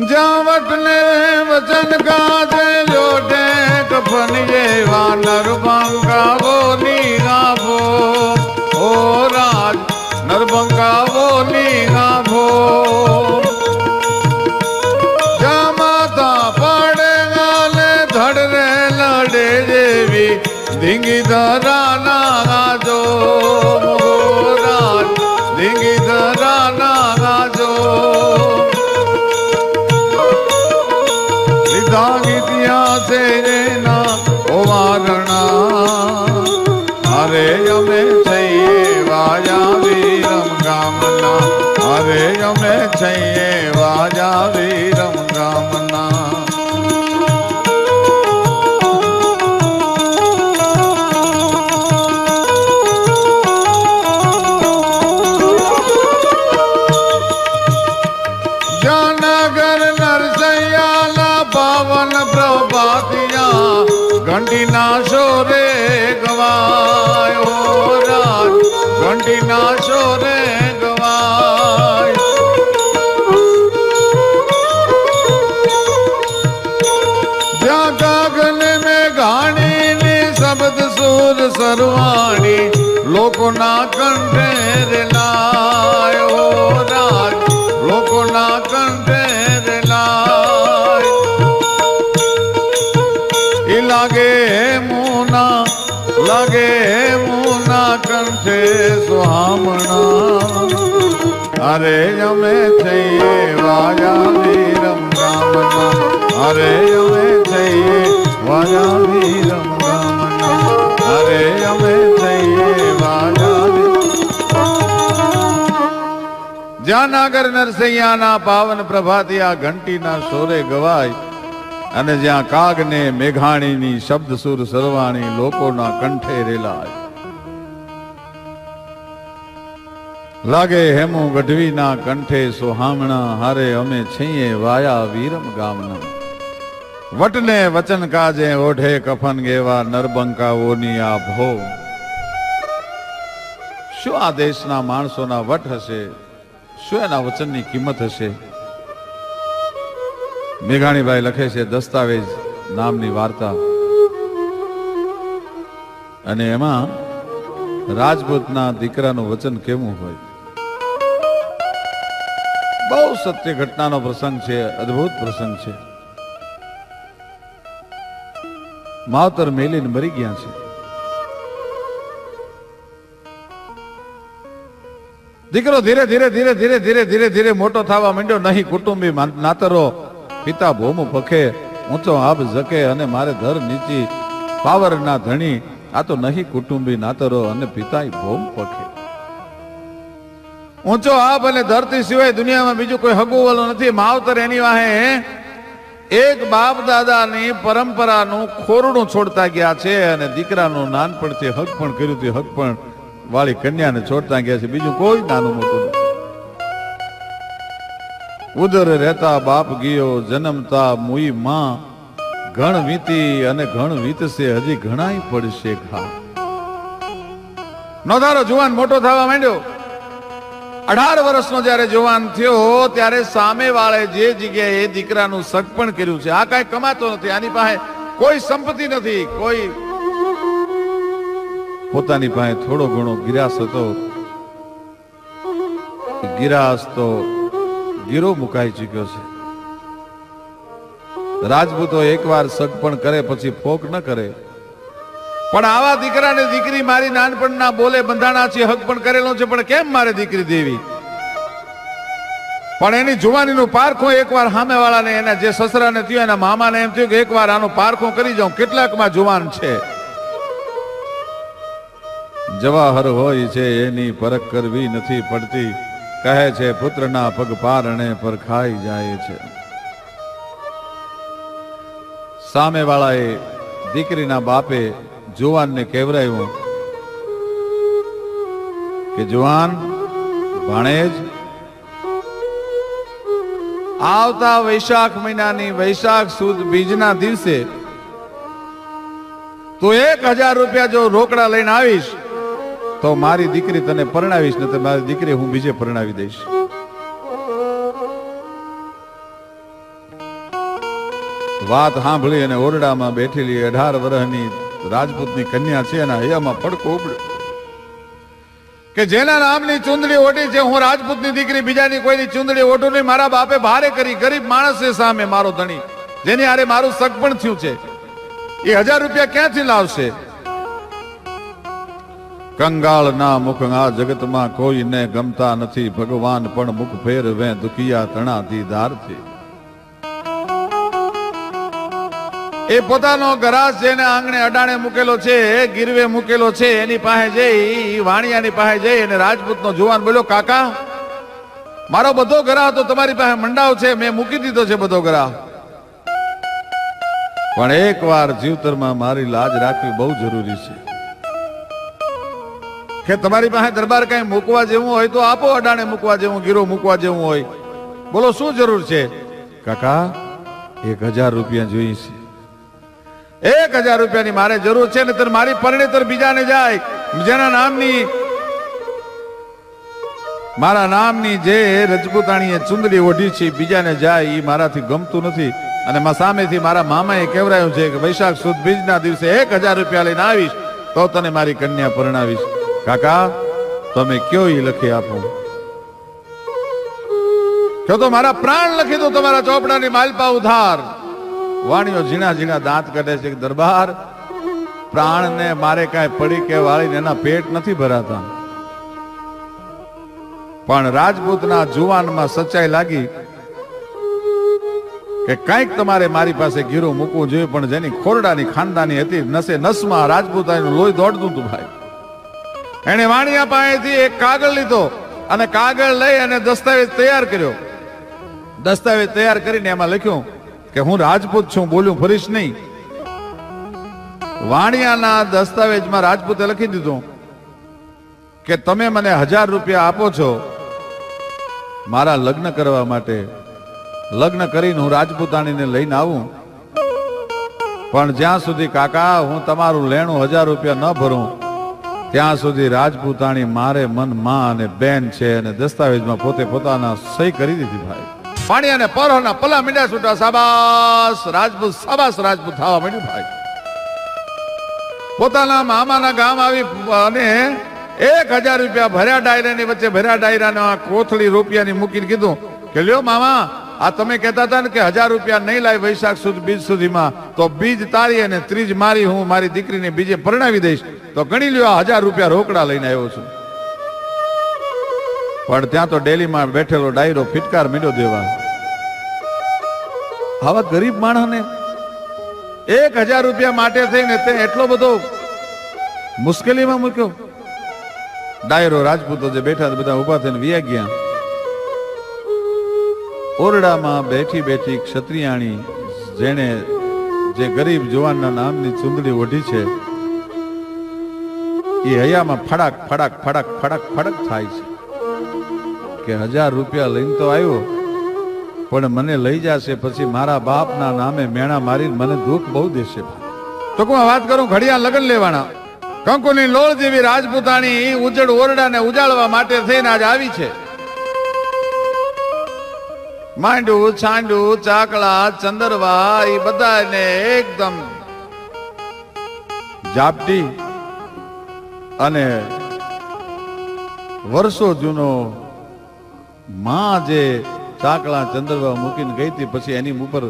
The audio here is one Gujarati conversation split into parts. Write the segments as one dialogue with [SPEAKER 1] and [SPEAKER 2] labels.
[SPEAKER 1] જ્યાં વટને વચન કાજે લોટે કફન જેવા નરભંગા બોલી ગાભો. ઓ રાજ નરભંગા બોલી ગાભો ધડ રે લડે જેવી ધીંગી ધરા ગામના હવે અમે છીએ વાજા વીરમ ગામના સરવાણી લોકોના કંઠે રેલાયો રાજ. લોકોના કંઠે રેલાય ઈ લાગે મુના, લાગે કંઠે અરે અમે થઈએ વાયા વીરમ ગામના અરે અમે થઈએ વાયા વીરમ અરે અમે પાવન પ્રભાતી ઘંટીના સોરે ગવાય અને જ્યાં કાગને મેઘાણીની શબ્દ સુર સરવાણી લોકોના કંઠે રેલાય. લાગે હેમુ ગઢવીના કંઠે સોહામણા, હારે અમે છીએ વાયા વીરમ ગામના. વટને વચન કાજે ઓઢે કફન ગેવા નરબંકાઓની આ ભો. શું આ દેશના માણસોના વટ હશે? શું એના વચનની કિંમત હશે? મેઘાણીભાઈ લખે છે દસ્તાવેજ નામની વાર્તા. અને એમાં રાજપૂતના દીકરાનું વચન કેવું હોય? બહુ સત્ય ઘટનાનો પ્રસંગ છે, અદ્ભુત પ્રસંગ છે. માવતર મેલીને મરી ગયા છે. દીકરો ધીરે ધીરે ધીરે ધીરે ધીરે ધીરે ધીરે મોટો થવા માંડ્યો. નહીં, કુટુંબી નાતરો, પિતા ભોમ પખે ઊંચો આબ જકે અને મારે ધર નીચી, પાવરના ધણી, આ તો નહીં કુટુંબી નાતરો અને પિતા ભોમ પખે ઊંચો આબ અને ધરતી સિવાય દુનિયામાં બીજું કોઈ હગુવલો નથી. માવતર એની વાહે એક બાપ દાદાની પરંપરાનું ખોરડું છોડતા ગયા છે અને દીકરાનું નાનપણથી હક પણ કર્યું હતું. હક પણ વાળી કન્યાને છોડતા ગયા છે. બીજું કોઈ નાનું મોટું. ઉદર રહેતા બાપ ગયો, જન્મતા મુઈ માં. ઘણ વીતી અને ઘણ વીતશે, હજી ઘણાય પડશે ઘા. નોધારો, જુવાન મોટો થવા માંડ્યો. અઢાર વર્ષનો જ્યારે જવાન થયો, ત્યારે સામે વાળે જે જગ્યાએ દીકરાનું સગપણ કર્યું છે. આ કાંઈ કમાતો નથી, આની પાસે કોઈ સંપત્તિ નથી, કોઈ પોતાની પાસે થોડો ઘણો ગિરાસ હતો. ગિરાસ તો ગીરો મુકાઈ ચૂક્યો છે. રાજપૂતો એકવાર સગપણ કરે, પછી ફોક ન કરે. પણ આવા દીકરાને દીકરી મારી નાનપણના બોલે બંધાણા છે હક પણ કરેલો છે, પણ કેમ મારે દીકરી દેવી? પણ એની જુવાનીનું પારખું એકવાર સામેવાળાને, એના જે સસરાને થયું, એના મામાને એમ થયું કે એકવાર આનું પારખું કરી જાઉં, કેટલાકમાં જુવાન છે. જવાહર હોય છે, એની પરખ કરવી નથી પડતી. કહે છે, પુત્રના પગ પારણે પર ખાઈ જાય છે. સામેવાળાએ દીકરીના બાપે જુવાનને કહેવરાયું કે, જુવાન, ભાણેજ. આવતા વૈશાખ મહિનાની વૈશાખ સુદ બીજના દિવસે તો એક હજાર રૂપિયા જો રોકડા લઈને આવીશ, તો મારી દીકરી તને પરણાવીશ ને તો મારી દીકરી હું બીજે પરણાવી દઈશ. વાત સાંભળી અને ઓરડામાં બેઠેલી અઢાર વર્ષની રાજપૂતની કન્યા છે એના હૈયામાં પડકો ઉપડ્યો. કે જેના નામની ચુંદડી ઓટી છે, હું રાજપૂતની દીકરી બીજાની કોઈની ચુંદડી ઓટું નહીં. મારા બાપે ભારે કરી, ગરીબ માણસ સામે મારો ધણી. જેની આરે મારું સગ પણ થયું છે. એ હજાર રૂપિયા ક્યાંથી લાવશે? કંગાળ ના મુખ આ જગતમાં કોઈને ગમતા નથી. ભગવાન પણ મુખ ફેરવે દુખિયા તણાથી ધારથી. એ પોતાનો ગરાસ જેને આંગણે અડાણે મૂકેલો છે ગીરવે મૂકેલો છે, એની પાસે જઈ, વાણિયાની પાસે જઈ અને રાજપૂતનો જુવાન બોલ્યો, કાકા, મારો બધો ગરાહ તો તમારી પાસે મંડાવ છે, મેં મૂકી દીધો છે બધો ગરાહ. પણ એકવાર જીવતરમાં મારી લાજ રાખવી બહુ જરૂરી છે. કે તમારી પાસે દરબાર કઈ મૂકવા જેવું હોય તો આપો અડાણે મૂકવા જેવું, ગીરો મૂકવા જેવું હોય. બોલો, શું જરૂર છે? કાકા, એક હજાર રૂપિયા જોઈએ છે એક હજાર રૂપિયાની મારે જરૂર છે ને મારી પરિણેતર બીજાને જાય. જેના નામની મારા નામની જે રજપૂતાણીએ ચુંદડી ઓઢી છે, બીજાને જાય એ મારાથી ગમતું નથી. અને મા સામેથી મારા મામાએ કહેવરાયું છે કે વૈશાખ સુદ બીજના દિવસે એક હજાર રૂપિયા લઈને આવીશ, તો તને મારી કન્યા પરણાવીશ. કાકા, તમે કયો એ લખી આપો? કયો તો મારા પ્રાણ લખી દો તમારા ચોપડાની માલપા ઉધાર. વાણીઓ ઝીણા ઝીણા દાંત કરે છે દરબાર દરબાર, પ્રાણને મારે કાંઈ પડી કે વાળીને એના પેટ નથી ભરાતા. પણ રાજપૂતના જુવાનમાં સચ્ચાઈ લાગી કે કંઈક તમારે મારી પાસે ગીરું મૂકવું જોઈએ, પણ જેની ખોરડાની ખાનદાની હતી, નસે નસમાં રાજપૂતાનું લોહી દોડતું હતું ભાઈ. એને વાણિયા પાસેથી એક કાગળ લીધો અને કાગળ લઈ અને દસ્તાવેજ તૈયાર કર્યો. દસ્તાવેજ તૈયાર કરીને એમાં લખ્યું કે હું રાજપૂત છું બોલ્યું ફરીશ નહીં. વાણિયાના દસ્તાવેજમાં રાજપૂતે લખી દીધું કે તમે મને હજાર રૂપિયા આપો છો મારા લગ્ન કરવા માટે. લગ્ન કરીને હું રાજપૂતાણીને લઈને આવું. પણ જ્યાં સુધી કાકા, હું તમારું લેણું હજાર રૂપિયા ન ભરું, ત્યાં સુધી રાજપૂતાણી મારે મનમાં અને બેન છે અને દસ્તાવેજમાં પોતે પોતાના સહી કરી દીધી ભાઈ. પાણી અને પરોના પલા મીંડા છૂટા સાબાસ, રાજપૂત સાબાસ રાજપૂત થવા માંડ્યું ભાઈ. પોતાના મામાના ગામ આવી અને એક હજાર રૂપિયા ભર્યા ડાયરાની વચ્ચે ભર્યા ડાયરાને આ કોથળી રૂપિયાની મૂકીને કીધું કે, લ્યો મામા, આ તમે કહેતા હતા ને કે હજાર રૂપિયા નહીં લાવી વૈશાખ સુધી બીજ સુધીમાં, તો બીજ તારી અને ત્રીજ મારી હું મારી દીકરીને બીજે પરણાવી દઈશ. તો ગણી લ્યો આ હજાર રૂપિયા રોકડા લઈને આવ્યો છું. પણ ત્યાં તો ડેલીમાં બેઠેલો ડાયરો ફિટકાર મીડો દેવા. આવા ગરીબ માણસને એક હજાર રૂપિયા માટે થઈને તે એટલો બધો મુશ્કેલીમાં મૂક્યો. ડાયરો રાજપૂતો જે બેઠા બધા ઊભા થઈને વ્યા ગયા. ઓરડામાં બેઠી બેઠી ક્ષત્રિયાણી, જેણે જે ગરીબ જુવાનના નામની ચૂંદડી ઓઢી છે, એ હૈયામાં ફડાક ફડાક ફડાક ફડાક ફડક થાય છે. કે હજાર રૂપિયા લઈને તો આવ્યો. પણ મને લઈ જશે, પછી મારા બાપના નામે મેણા મારી મને દુઃખ બહુ દેશે ટૂંકમાં વાત કરું ઘડિયા લગ્ન લેવાના. કંકુની લોળ જેવી રાજપૂતાણી ઉજળ ઓરડાને ઉજાળવા માટે થઈને આજ આવી છે. માંડું, છાંડું, ચાકળા, ચંદરવા એ બધાને એકદમ જાપટી અને વર્ષો જૂનો માં જે ચાકળા ચંદરવા મૂકીને ગઈ હતી, પછી એની ઉપર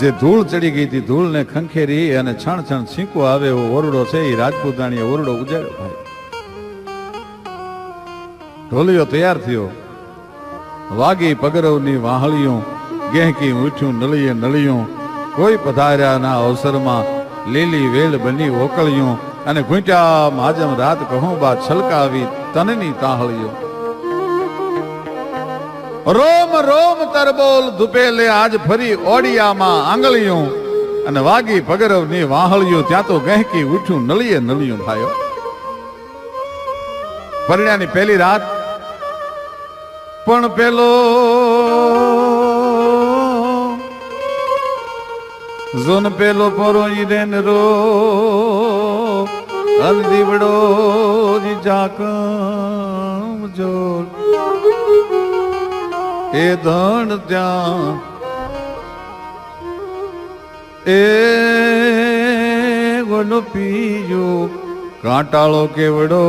[SPEAKER 1] જે ધૂળ ચડી ગઈ હતી, ધૂળને ખંખેરી અને છણ છણ છીંકો આવે એવો ઓરડો છે એ રાજપૂતાણીએ ઓરડો ઉજાડ્યો ભાઈ. ઢોલિયો તૈયાર થયો. વાગી પગરવની વાહળીઓ, ગેહકી ઉઠ્યું નળીએ નળિયું કોઈ પધાર્યાના અવસરમાં લીલી વેલ બની ઓકળ્યું અને ઘૂંટ્યા માજમ રાત કહું બા છલકાવી તનની તાહળીઓ. રોમ રોમ તરબોલ ધુપેલે આજ ફરી ઓડિયામાં આંગળીયું અને વાગી પગરવની વાહળિયું ત્યાં તો ગહેકી ઉઠ્યું નળીએ નળિયું થાય પરિણાની પહેલી રાત, પણ પેલો ઝોન પેલો પરો ઈરેન રો, અલ દીવડો જી જાકમ જોર એ ધણ ત્યાં. એ ગોલો પીજો કાંટાળો કેવડો.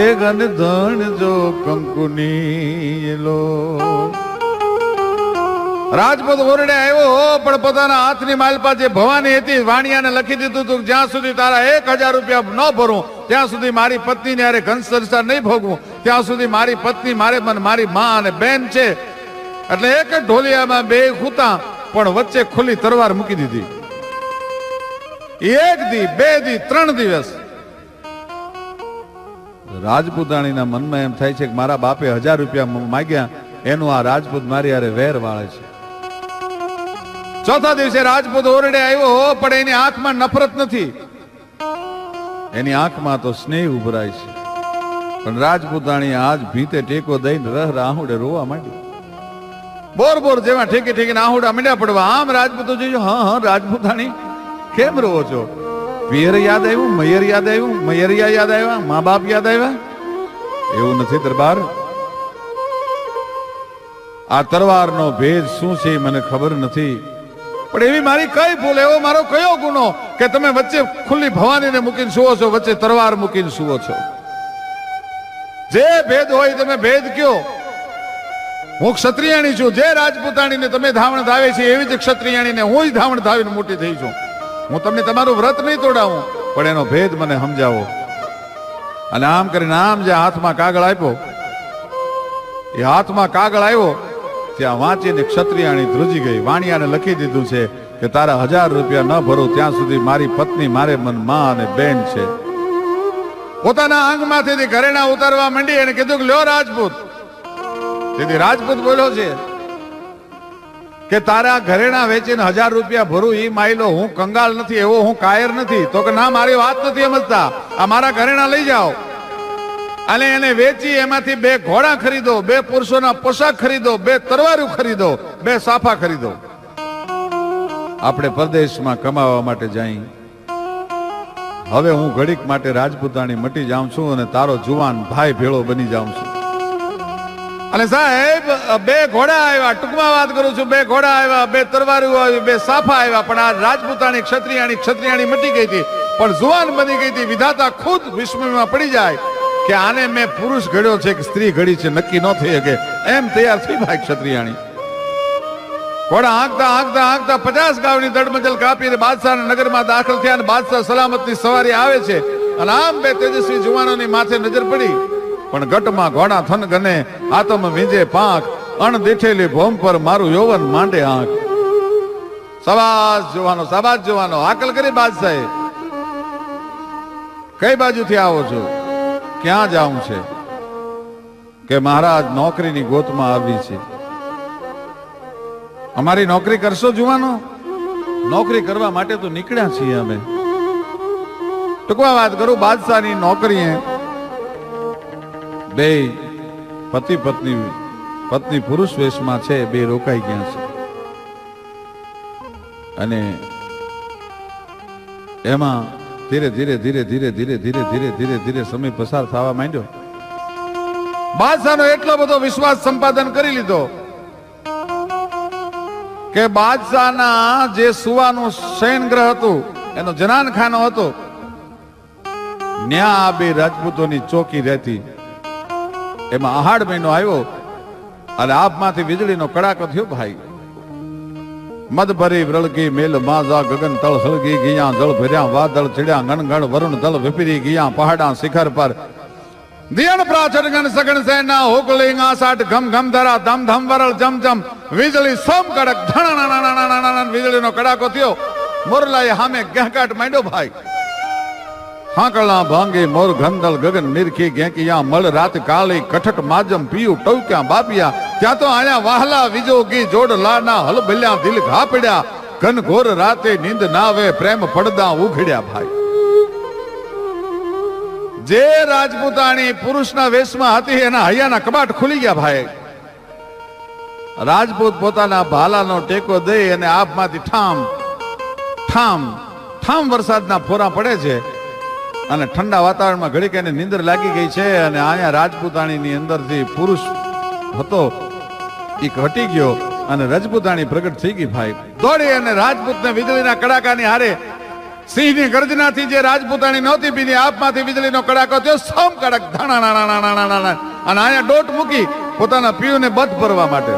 [SPEAKER 1] એ ગન ધણ જો કંકુની લો રાજપૂત ઓરડે આવ્યો પણ પોતાના હાથની માલપા જે ભવાની હતી, વાણિયાને લખી દીધું હતું જ્યાં સુધી તારા એક હજાર રૂપિયા ન ભરું, ત્યાં સુધી મારી પત્નીને હારે ઘન સંસાર નહીં ભોગવું. ત્યાં સુધી મારી પત્ની, મારે મારી માં અને બેન છે. એટલે એક જ ઢોલિયામાં બે ખૂતા, પણ વચ્ચે ખુલ્લી તરવાર મૂકી દીધી. એક દી, બે દી, ત્રણ દિવસ. રાજપૂતાણીના મનમાં એમ થાય છે કે મારા બાપે હજાર રૂપિયા માગ્યા, એનું આ રાજપૂત મારી હારે વેર વાળે છે. ચોથા દિવસે રાજપૂત ઓરડે આવ્યો પણ એની આંખમાં નફરત નથી. એની આંખમાં તો સ્નેહ ઉભરાય છે. પણ રાજપૂતાણી આજ ભીતે ટેકો દઈને રહ રાહુડે રોવા માંડી બોર બોર જેવા ઠેકે ઠેકે આહુડા મીંડા પડવા. આમ રાજપૂતો જોયું, હા હા, રાજપૂતાણી, કેમ રોવો છો? પિયર યાદ આવ્યું, મયર યાદ આવ્યું, મયરિયા યાદ આવ્યા, મા બાપ યાદ આવ્યા? એવું નથી દરબાર. આ તરવારનો ભેદ શું છે મને ખબર નથી. પણ એવી મારી કઈ ભૂલ, એવો મારો કયો ગુનો કે તમે વચ્ચે ખુલ્લી ભવાનીને મૂકીને સુવો છો, વચ્ચે તરવાર મૂકીને સુવો છો? જે ભેદ હોય તમે ભેદ કયો. હું ક્ષત્રિયાણી છું, જે રાજપૂતાણીને તમે ધાવણ ધાવે છે, એવી જ ક્ષત્રિયાણીને હું જ ધાવણ ધાવીને મોટી થઈ છું. હું તમને તમારું વ્રત નહીં તોડાવું, પણ એનો ભેદ મને સમજાવો. અને આમ કરીને આમ જે હાથમાં કાગળ આપ્યો, એ હાથમાં કાગળ આવ્યો, ત્યાં વાંચીને ક્ષત્રિયાણી ધ્રુજી ગઈ. વાણિયાને લખી દીધું છે કે તારા હજાર રૂપિયા ન ભરું, ત્યાં સુધી મારી પત્ની મારે મનમાં અને બેન છે. પોતાના અંગમાંથી ઘરેણા ઉતારવા માંડી અને કીધું કે લ્યો રાજપૂત. તેથી રાજપૂત બોલ્યો છે કે તારા ઘરેણા વેચીને હજાર રૂપિયા ભરું, ઈ માયલો હું કંગાલ નથી, એવો હું કાયર નથી. તો કે ના, મારી વાત નથી સમજતા. આ મારા ઘરેણા લઈ જાઓ. અને એને વેચી એમાંથી બે ઘોડા ખરીદો, બે પુરુષોના પોશાક ખરીદો, બે તરવારું ખરીદો, બે સાફા ખરીદો. આપણે પરદેશમાં કમાવા માટે જઈ હવે હું ઘડીક માટે રાજપૂતાણી મટી જાઉં છું અને તારો જુવાન ભાઈ ભેળો બની જાઉં છું. અને સાહેબ, બે ઘોડા આવ્યા, ટૂંકમાં વાત કરું છું, બે ઘોડા આવ્યા, બે તરવારું આવી, બે સાફા આવ્યા, પણ આ રાજપૂતાણી ક્ષત્રિયાણી ક્ષત્રિયાણી મટી ગઈ હતી. પણ જુવાન બની ગઈ હતી, વિધાતા ખુદ વિસ્મયમાં પડી જાય કે આને મેં પુરુષ ઘડ્યો છે કે સ્ત્રી ઘડી છે, નક્કી ન થઈ શકે. એમ તૈયાર થઈ ભાઈ ક્ષત્રિયાણી. ઘોડા હાંકતા હાંકતા હાંકતા પચાસ ગાવની દડમજલ કાપીને બાદશાહના નગરમાં દાખલ થયા અને બાદશાહ સલામતની સવારી આવે છે. અને આમ બે તેજસ્વી જુવાનોની માથે નજર પડી. પણ ગટમાં ઘોડા થન ગને, આતમ વીંજે પાંખ અણ દેઠેલી ભોમ પર મારું યૌવન માંડે આંખ. સવાસ જોવાનો સવાસ જોવાનો. હાકલ કરી બાદશાહે. કઈ બાજુથી આવો છો? ક્યાં જાઉં છે? કે મહારાજ નોકરીની ગોતમાં આવી છે? અમારી નોકરી કરશો જુવાનો? નોકરી કરવા માટે તો નીકળ્યા છીએ અમે. ટૂંકમાં વાત કરું, બાદશાહની નોકરીએ. બે પતિ પત્ની પત્ની પુરુષ વેશમાં છે, બે રોકાઈ ગયા છે. અને એમાં ધીરે ધીરે ધીરે ધીરે ધીરે ધીરે ધીરે ધીરે ધીરે સમય પસાર થવા માંડ્યો. બાદશાહનો એટલો બધો વિશ્વાસ સંપાદન કરી લીધો. કે બાદશાહના જે સુવાનું શયન ગ્રહ હતું, એનો જનાનખાનો હતો, ન્યા બે રાજપૂતોની ચોકી રહેતી. એમાં આહાડ મહિનો આવ્યો અને આપમાંથી વીજળીનો કડાકો થયો ભાઈ. મદ ભરી વ્રળકી મેલ માઝા ગગન, તળ હળગી ગયા, જળ ભર્યા, વાદળ ચડ્યા, ગણગણ, વરુણ દળ વિપરી ગયા, પહાડા, શિખર પર દિયણ પ્રાચર ગણ સગણ સેના હુકલિંગ આસાટ ઘમ ઘમ ધરા, ધમ ધમ વરળ જમ જમ. વીજળી સોમ કડક, ધણ વીજળીનો કડાકો થયો. મોરલાએ સામે ગહેકાટ માંડ્યો ભાઈ. હાંકળા ભાંગે મોર ગંધલ ગગન નિરખી ગેંકિયા, મળ રાત કાળી કઠટ માજમ પીયું ટવક્યા બાપિયા. ત્યાં તો આયા વાહલા વિજો ગી જોડ લાના હલ ભલ્યા દિલ ઘા પડ્યા ઘન ઘોર રાતે નીંદ નાવે, પ્રેમ પડદા ઉઘડ્યા ભાઈ. જે રાજપૂતાણી પુરુષના વેશમાં હતી, એના હૈયાના કબાટ ખુલી ગયા ભાઈ. રાજપૂત પોતાના ભાલાનો ટેકો દઈ અને આપમાંથી ઠામ ઠામ ઠામ વરસાદના ફોરા પડે છે અને ઠંડા વાતાવરણમાં ઘડીક એને નીંદર લાગી ગઈ છે અને અહીંયા રાજપૂતાણીની અંદરથી પુરુષ હતો એ ઘટી ગયો અને રજપૂતાણી પ્રગટ થઈ ગઈ ભાઈ. દોડી અને રાજપૂતને વીજળીના કડાકાની હારે સિંહની ગર્જનાથી જે રાજપૂતાણી નહોતી પીધી આપમાંથી વીજળીનો કડાકો થયો, સમ કડક ધાણા નાણા નાણા નાણા અને અહીંયા ડોટ મૂકી પોતાના પીયુને બધ ભરવા માટે.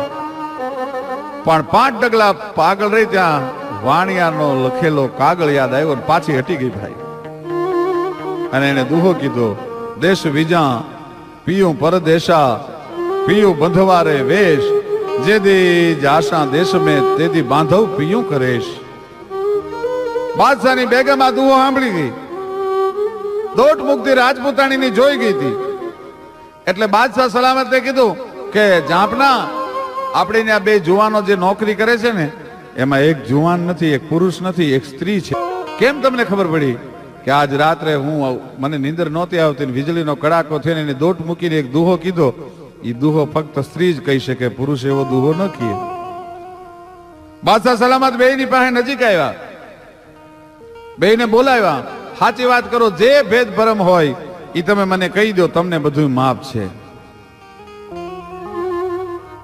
[SPEAKER 1] પણ પાંચ ડગલા પાગળ રહી ત્યાં વાણિયાનો લખેલો કાગળ યાદ આવ્યો ને પાછી હટી ગઈ ભાઈ. અને એને દુહો કીધો, દેશ વિજા, પીયું પરદેશા, પીયું બંધવારે વેશ. જેદી જાશા દેશ મેં તેથી બાંધવ પીયું કરેશ. બાદશાહની બેગમ આ દુહો સાંભળી ગઈ. દોટ મુક્તિ રાજપૂતાણીની જોઈ ગઈ હતી. એટલે બાદશાહ સલામતે કીધું કે જાપના આપણે ત્યાં બે જુવાનો જે નોકરી કરે છે ને, એમાં એક જુવાન નથી, એક પુરુષ નથી, એક સ્ત્રી છે. કેમ તમને ખબર પડી કે આજ રાત્રે હું મને નીંદર નહોતી આવતી વીજળીનો કડાકો થઈને એને દોટ મૂકીને એક દુહો કીધો. એ દુહો ફક્ત સ્ત્રી જ કહી શકે, પુરુષ એવો દુહો ન કીએ. બાદશાહ સલામત બે ની પાસે નજીક આવ્યા. બેયને બોલાવ્યા સાચી વાત કરો, જે ભેદ ભરમ હોય એ તમે મને કહી દો તમને બધું માફ છે.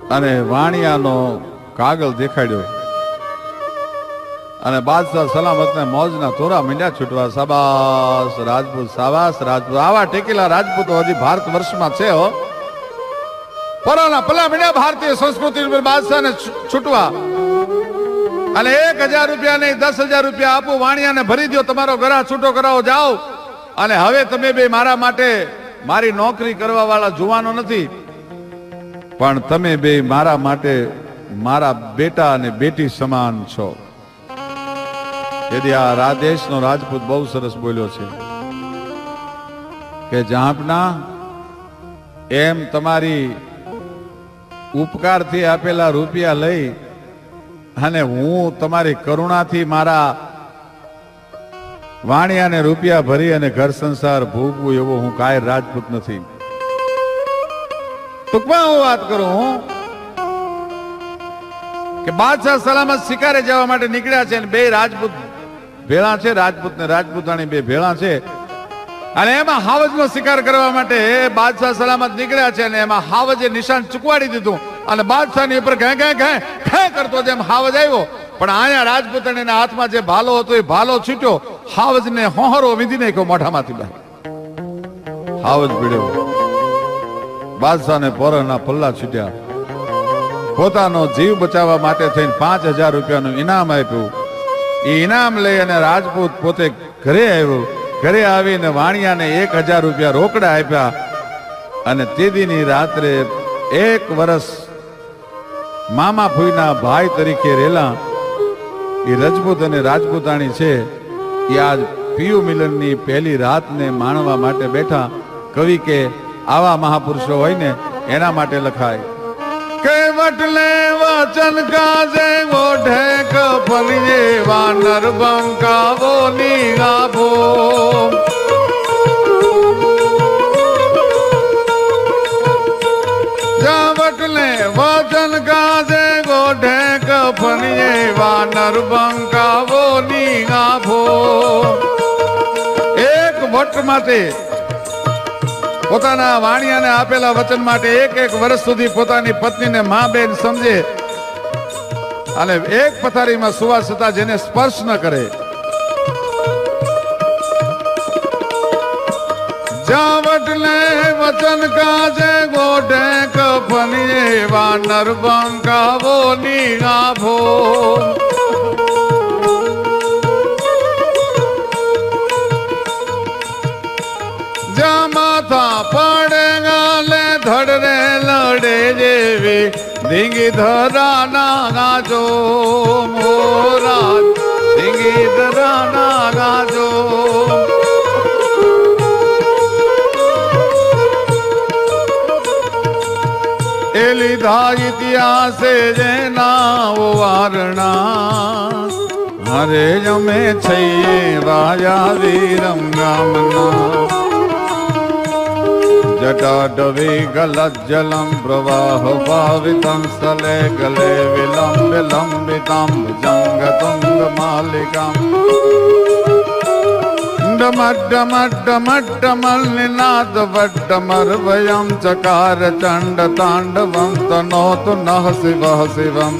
[SPEAKER 1] અને વાણિયાનો કાગળ દેખાડ્યો. અને બાદશાહ સલામતને મોજના તોરા મીંડ્યા છૂટવા સાબાસ રાજપૂત સાબાસ રાજપૂત. આવા ટેકેલા રાજપૂતો હજી ભારત વર્ષમાં છે, હો. પરાના પલા મીંડ્યા ભારતીય સંસ્કૃતિ ઉપર બાદશાહને છૂ- છૂટવા. અને એક હજાર રૂપિયા નહીં, દસ હજાર રૂપિયા આપો, વાણિયાને ભરી દો તમારો ગરા છૂટો કરાવો, જાઓ. અને હવે તમે બે મારા માટે મારી નોકરી કરવા વાળા જોવાનો નથી. પણ તમે બે મારા માટે મારા બેટા અને બેટી સમાન છો. તેથી આ રાધેશનો રાજપૂત બહુ સરસ બોલ્યો છે કે જાપના એમ તમારી ઉપકારથી આપેલા રૂપિયા લઈ અને હું તમારી કરુણાથી મારા વાણિયાને રૂપિયા ભરી અને ઘર સંસાર ભોગવું એવો હું કાય રાજપૂત નથી. ટૂંકમાં હું વાત કરું કે બાદશાહ સલામત શિકારે જવા માટે નીકળ્યા છે અને બે રાજપૂત ભેળા છે, રાજપૂત ને રાજપૂતાણી બે ભેળા છે. અને એમાં હાવજનો શિકાર કરવા માટે બાદશાહ સલામત નીકળ્યા છે અને એમાં હાવજે નિશાન ચૂકવાડી દીધું. અને બાદશાહની ઉપર ઘે ઘે ઘે ઘે કરતો જેમ હાવજ આવ્યો. પણ અહીંયા રાજપૂતાણીના હાથમાં જે ભાલો હતો, એ ભાલો છૂટ્યો. હાવજને હોહરો વિધી નાખ્યો મોઢામાંથી બહાર. હાવજ પીડ્યો બાદશાહને પોરના પલ્લા છૂટ્યા. પોતાનો જીવ બચાવવા માટે થઈને પાંચ હજાર રૂપિયાનું ઇનામ આપ્યું. એ ઇનામ લઈ અને રાજપૂત પોતે ઘરે આવ્યો. ઘરે આવીને વાણિયાને એક હજાર રૂપિયા રોકડા આપ્યા. અને તે દીની રાત્રે એક વર્ષ મામા ફૂઈના ભાઈ તરીકે રેલા એ રજપૂત અને રાજપૂતાણી છે, એ આજ પિયુ મિલનની પહેલી રાતને માણવા માટે બેઠા. કવિ કે, આવા મહાપુરુષો હોય ને, એના માટે લખાય. કેવટલે વચન કાજે ઓઢે કફલીએ વાનર નરબંકા બોલી જાવટ વાનર બંકાવો નીગાભો એક વટ માટે પોતાના વાણિયાને આપેલા વચન માટે એક એક વર્ષ સુધી પોતાની પત્નીને મા બેન સમજે અને એક પથારીમાં સુવા છતાં જેને સ્પર્શ ન કરે. જાવટ લે વચન કાજે ગોઢે કફનીએ વાનર નરબંકાવો જા જેવી ધીંગી ધરા ના ગાજો મોરા ધીંગી ધરા ના ગાજો એ લીધા ઇતિહાસે જેના વારણા. હરે જમે છઈએ વાયા વીરમ ગામના જટાડવે ગલજ્જલમ પ્રવાહ ભાવિતમ સ્થલે ગલે વિલંબ વિલંબિતમ જંગ તુંગ માલિકામ ડમડમડમડમલ નિનાદ વડ્ડમર વયમ ચકાર ચંડ તાંડવમ તનોત નઃ શિવ શિવમ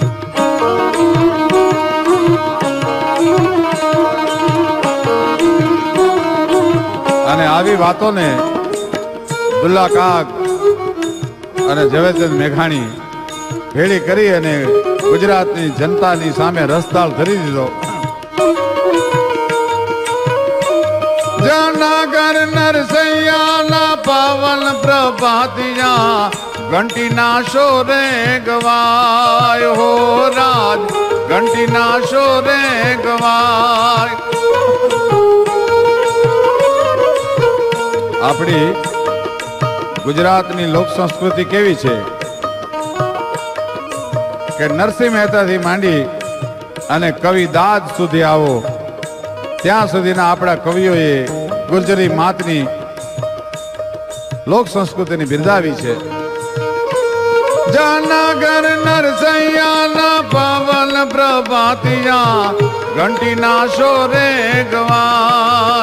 [SPEAKER 1] અને આવી વાતોને દુલ્લા કાક અને ઝવેરચંદ મેઘાણી ભેળી કરી અને ગુજરાતની જનતાની સામે રસતાળ ધરી દીધો. જનાગર નરસૈયાના પાવન પ્રભાતિયા ઘંટીના શોરે ગવાય હો રાજ, ઘંટીના શોરે ગવાય. આપણી ગુજરાતની લોક સંસ્કૃતિ કેવી છે? કે નરસિંહ મહેતાથી માંડી અને કવિ દાદ સુધી આવો, ત્યાં સુધીના આપણા કવિઓએ ગુર્જરી માતની લોક સંસ્કૃતિની બિરદાવી છે. જાનગર નરસૈયાના પવન પ્રભાતિયા, ઘંટીના શોરે ગવાય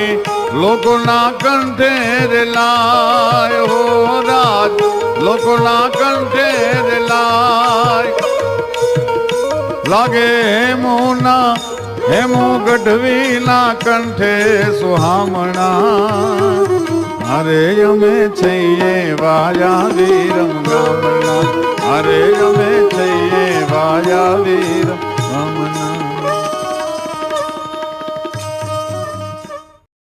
[SPEAKER 1] સરવાણી લોકોના કંઠે રેલાય હો રાજ. લોકોના કંઠે રેલાય લાગે હેમુના, હેમો ગઢવીના કંઠે સુહામણા. અરે અમે છઈએ વાયા વીરમ અરે અમે છઈએ વાયા વીરમ